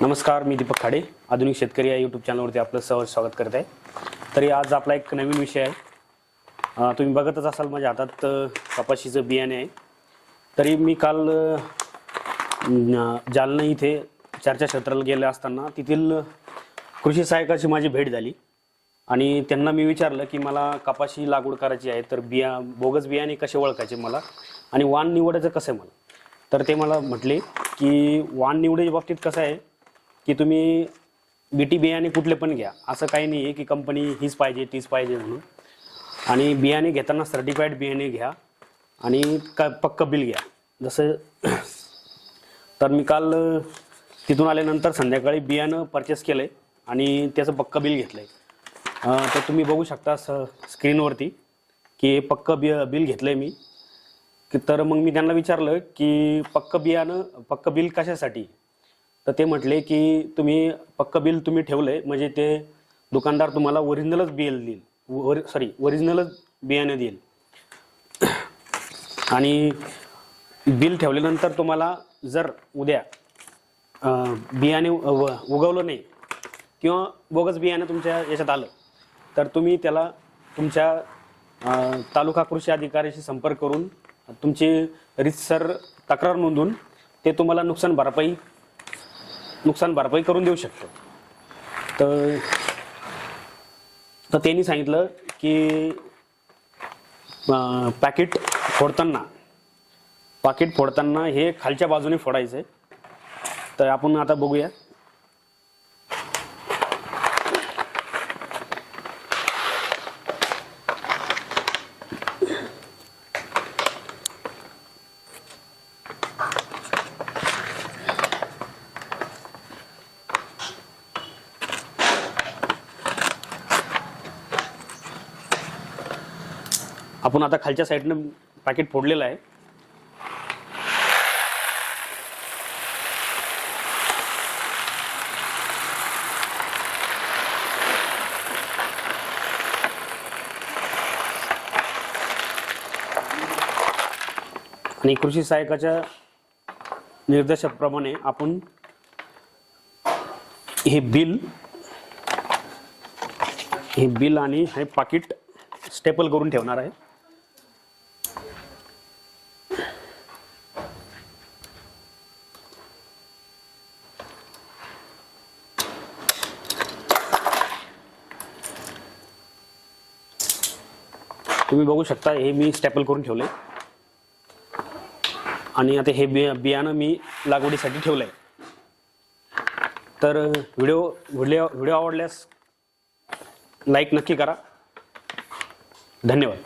नमस्कार मी दीपक खाडे आधुनिक शेतकरी या यूट्यूब चॅनलवरती आपलं सहज स्वागत करत आहे. तरी आज आपला एक नवीन विषय आहे. तुम्ही बघतच असाल माझ्या हातात कपाशीचं बियाणे आहे. तरी मी काल जालना इथे चर्चा क्षेत्राला गेले असताना तेथील कृषी सहायकाची माझी भेट झाली. आणि त्यांना मी विचारलं की मला कपाशी लागवड करायची आहे तर बिया बोगस बियाणे कसे ओळखायचे मला आणि वाण निवडायचं कसं आहे मला? तर ते मला म्हटले की वाण निवडायच्या बाबतीत कसं आहे की तुम्ही बीटी बियाणे कुठले पण घ्या. असं काही नाही आहे की कंपनी हीच पाहिजे तीच पाहिजे म्हणून. आणि बियाणे घेताना सर्टिफाईड बियाणे घ्या आणि का पक्क बिल घ्या. जसं तर मी काल तिथून आल्यानंतर संध्याकाळी बियाणं परचेस केलं आहे आणि त्याचं पक्क बिल घेतलं आहे तर तुम्ही बघू शकता स स्क्रीनवरती की पक्क बि बिल घेतलं आहे मी. की तर मग मी त्यांना विचारलं की पक्क बियाणं पक्क बिल कशासाठी? तर ते म्हटले की तुम्ही पक्क बिल तुम्ही ठेवलंय म्हणजे ते दुकानदार तुम्हाला ओरिजिनलच बिल देईल. सॉरी ओरिजिनलच बियाणं देईल. आणि बिल ठेवल्यानंतर तुम्हाला जर उद्या बियाणे उ- उगवलं नाही किंवा बोगस बियाणं तुमच्या याच्यात आलं तर तुम्ही त्याला तुमच्या तालुका कृषी अधिकाऱ्याशी संपर्क करून तुमची रितसर तक्रार नोंदवून ते तुम्हाला नुकसान भरपाई नुकसान भरपाई करून देऊ शकतो. तर तर त्यांनी सांगितलं की पॅकेट फोडताना पाकिट फोडताना हे खालच्या बाजूने फोडायचं आहे तर आपण आता बघूया. आपण आता खालच्या साईडनं पॅकेट फोडलेलं आहे. आणि कृषी सहायकाच्या निर्देशाप्रमाणे आपण हे बिल हे बिल आणि हे पाकिट स्टेपल करून ठेवणार आहे. तुम्ही बघू शकता हे मी स्टॅपल करून ठेवले आणि आता हे बिया बियाणं मी लागवडीसाठी ठेवलं आहे तर व्हिडिओ व्हिडिओ व्हिडिओ आवडल्यास लाईक नक्की करा. धन्यवाद.